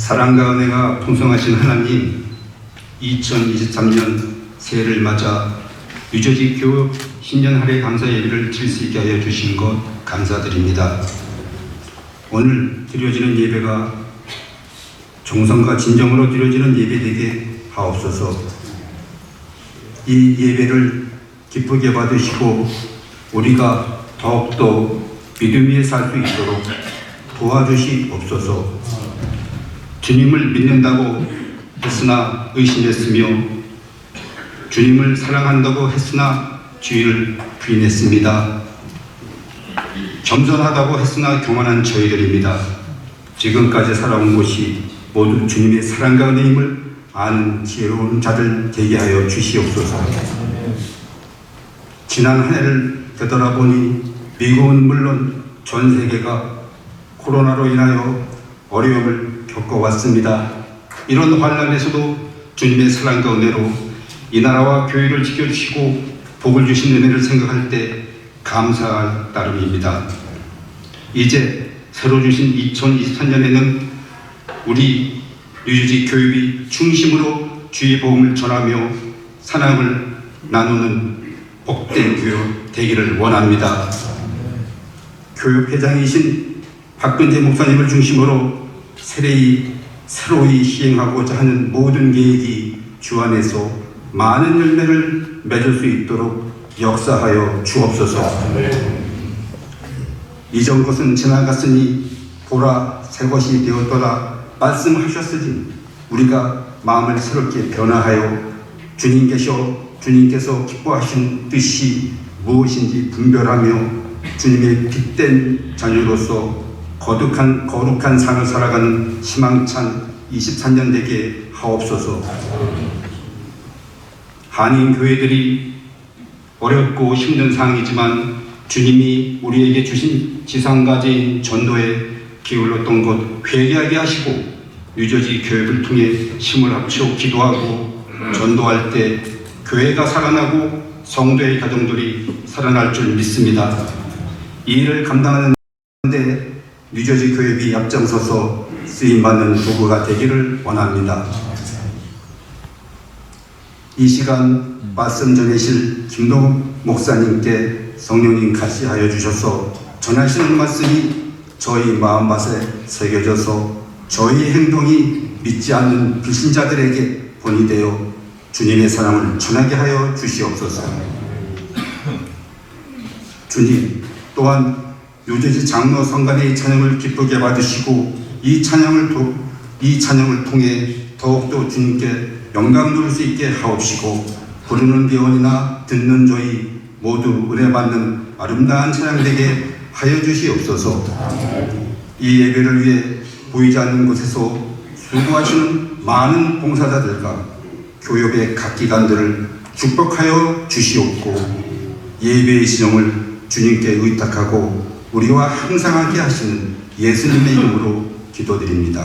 사랑과 은혜가 풍성하신 하나님 2023년 새해를 맞아 유저지 교육 신년 할애 감사 예배를 드릴 수 있게 하여 주신 것 감사드립니다. 오늘 드려지는 예배가 정성과 진정으로 드려지는 예배되게 하옵소서 이 예배를 기쁘게 받으시고 우리가 더욱더 믿음 위에 살 수 있도록 도와주시옵소서 주님을 믿는다고 했으나 의심했으며 주님을 사랑한다고 했으나 주의를 부인했습니다. 겸손하다고 했으나 교만한 저희들입니다. 지금까지 살아온 것이 모두 주님의 사랑과 은혜임을 아는 지혜로운 자들 되게 하여 주시옵소서. 지난 한 해를 되돌아보니 미국은 물론 전 세계가 코로나로 인하여 어려움을 겪어왔습니다. 이런 환란에서도 주님의 사랑과 은혜로 이 나라와 교회를 지켜주시고 복을 주신 은혜를 생각할 때 감사할 따름입니다. 이제 새로 주신 2023년에는 우리 유유지 교육이 중심으로 주의 복음을 전하며 사랑을 나누는 복된 교육 되기를 원합니다. 교육회장이신 박근재 목사님을 중심으로 새로이 새로이 시행하고자 하는 모든 계획이 주 안에서 많은 열매를 맺을 수 있도록 역사하여 주옵소서. 이전 것은 지나갔으니 보라 새 것이 되었더라 말씀하셨으니 우리가 마음을 새롭게 변화하여 주님께서 주님께서 기뻐하신 뜻이 무엇인지 분별하며 주님의 빛된 자녀로서 거룩한 거룩한 삶을 살아가는 희망찬 23년 되게 하옵소서. 한인 교회들이 어렵고 힘든 상황이지만 주님이 우리에게 주신 지상가제인 전도에 기울었던 것 회개하게 하시고 유저지 교육을 통해 힘을 합쳐 기도하고 전도할 때 교회가 살아나고 성도의 가정들이 살아날 줄 믿습니다. 이 일을 감당하는 데 뉴저지 교회비 앞장서서 쓰임받는 도구가 되기를 원합니다. 이 시간 말씀 전해실 김동욱 목사님께 성령님 같이 하여 주셔서 전하시는 말씀이 저희 마음밭에 새겨져서 저희 행동이 믿지 않는 불신자들에게 본이 되어 주님의 사랑을 전하게 하여 주시옵소서. 주님 또한 요제지 장로 성간의 찬양을 기쁘게 받으시고 이 찬양을 도, 이 찬양을 통해 더욱더 주님께 영광 누릴 수 있게 하옵시고 부르는 대원이나 듣는 저희 모두 은혜 받는 아름다운 찬양 되게 하여 주시옵소서. 이 예배를 위해 보이지 않는 곳에서 수고하시는 많은 봉사자들과 교육의 각 기관들을 축복하여 주시옵고 예배의 신용을 주님께 의탁하고 우리와 항상 함께 하시는 예수님의 이름으로 기도드립니다.